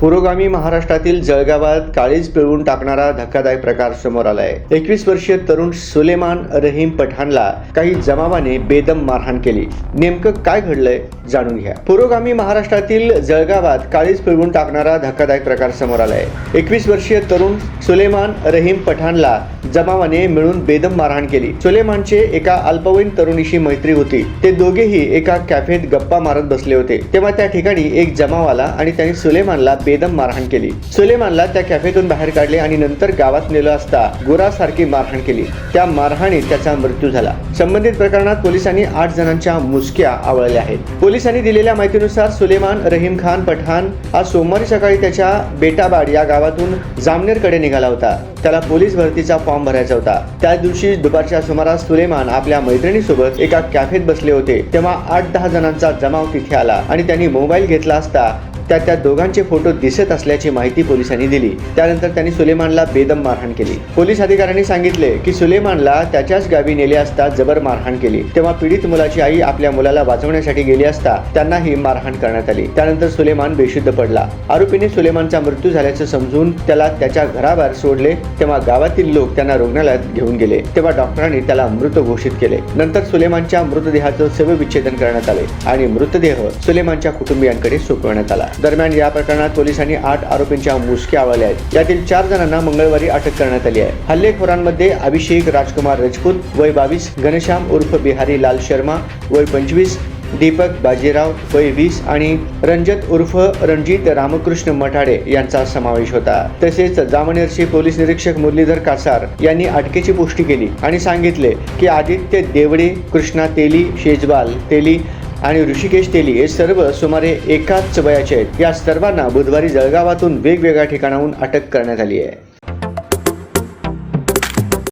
पुरोगामी महाराष्ट्रातील जळगावात काळीज पिळवून टाकणारा धक्कादायक प्रकार समोर आलाय. एकवीस वर्षीय तरुण सुलेमान रहीम पठाणला काही जमावाने बेदम मारहाण केली. नेमकं काय घडलंय जाणून घ्या. पुरोगामी महाराष्ट्रातील जळगावात काळीज पिळवून टाकणारा धक्कादायक प्रकार समोर आलाय. एकवीस वर्षीय तरुण सुलेमान रहीम पठाणला जमावाने मिळून बेदम मारहाण केली. सुलेमानचे एका अल्पवयीन तरुणीशी मैत्री होती. ते दोघेही एका कॅफेत गप्पा मारत बसले होते. तेव्हा त्या ठिकाणी एक जमावाला आणि त्यांनी सुलेमानला बेदम मारहाण केली. सुलेमानला त्या कॅफेतून बाहेर काढले आणि नंतर गावात नेलं असता गोरासारखी मारहाण केली. त्या मारहाणीत त्याचा मृत्यू झाला. संबंधित प्रकरणात पोलिसांनी आठ जणांच्या मुसक्या आवळल्या आहेत. पोलिसांनी दिलेल्या माहितीनुसार सुलेमान रहीम खान पठाण आज सोमवारी सकाळी त्याच्या बेटाबाड या गावातून जामनेरकडे निघाला होता. त्याला पोलीस भरतीचा फॉर्म भरायचा होता. त्या दिवशी दुपारच्या सुमारास सुलेमान आपल्या मैत्रिणीसोबत एका कॅफेत बसले होते. तेव्हा आठ दहा जणांचा जमाव तिथे आला आणि त्यांनी मोबाईल घेतला असता त्यात त्या दोघांचे फोटो दिसत असल्याची माहिती पोलिसांनी दिली. त्यानंतर त्यांनी सुलेमानला बेदम मारहाण केली. पोलीस अधिकाऱ्यांनी सांगितले की सुलेमानला त्याच्याच गावी नेले असता जबर मारहाण केली. तेव्हा पीडित मुलाची आई आपल्या मुलाला वाचवण्यासाठी गेली असता त्यांनाही मारहाण करण्यात आली. त्यानंतर सुलेमान बेशुद्ध पडला. आरोपीने सुलेमानचा मृत्यू झाल्याचं समजून त्याला त्याच्या घराबाहेर सोडले. तेव्हा गावातील लोक त्यांना रुग्णालयात घेऊन गेले. तेव्हा डॉक्टरांनी त्याला मृत घोषित केले. नंतर सुलेमानच्या मृतदेहाचं शवविच्छेदन करण्यात आले आणि मृतदेह सुलेमानच्या कुटुंबियांकडे सोपवण्यात आला. दरम्यान या प्रकरणात पोलिसांनी आठ आरोपींच्या मुसक्या आवळल्या आहेत. यातील चार जणांना मंगळवारी अटक करण्यात आली आहे. हल्लेखोरांमध्ये अभिषेक राजकुमार रजपूत वय बावीस घनश्याम उर्फ बिहारी लाल शर्मा वय पंचवीस दीपक बाजीराव वय वीस आणि रंजत उर्फ रणजित रामकृष्ण मठाडे यांचा समावेश होता. तसेच जामनेरचे पोलीस निरीक्षक मुरलीधर कासार यांनी अटकेची पुष्टी केली आणि सांगितले की आदित्य देवडे कृष्णा तेली शेजवाल तेली आणि ऋषिकेश तेली हे सर्व सुमारे एकाच वयाचे आहेत. या सर्वांना बुधवारी जळगावातून वेगवेगळ्या ठिकाणाहून अटक करण्यात आली आहे.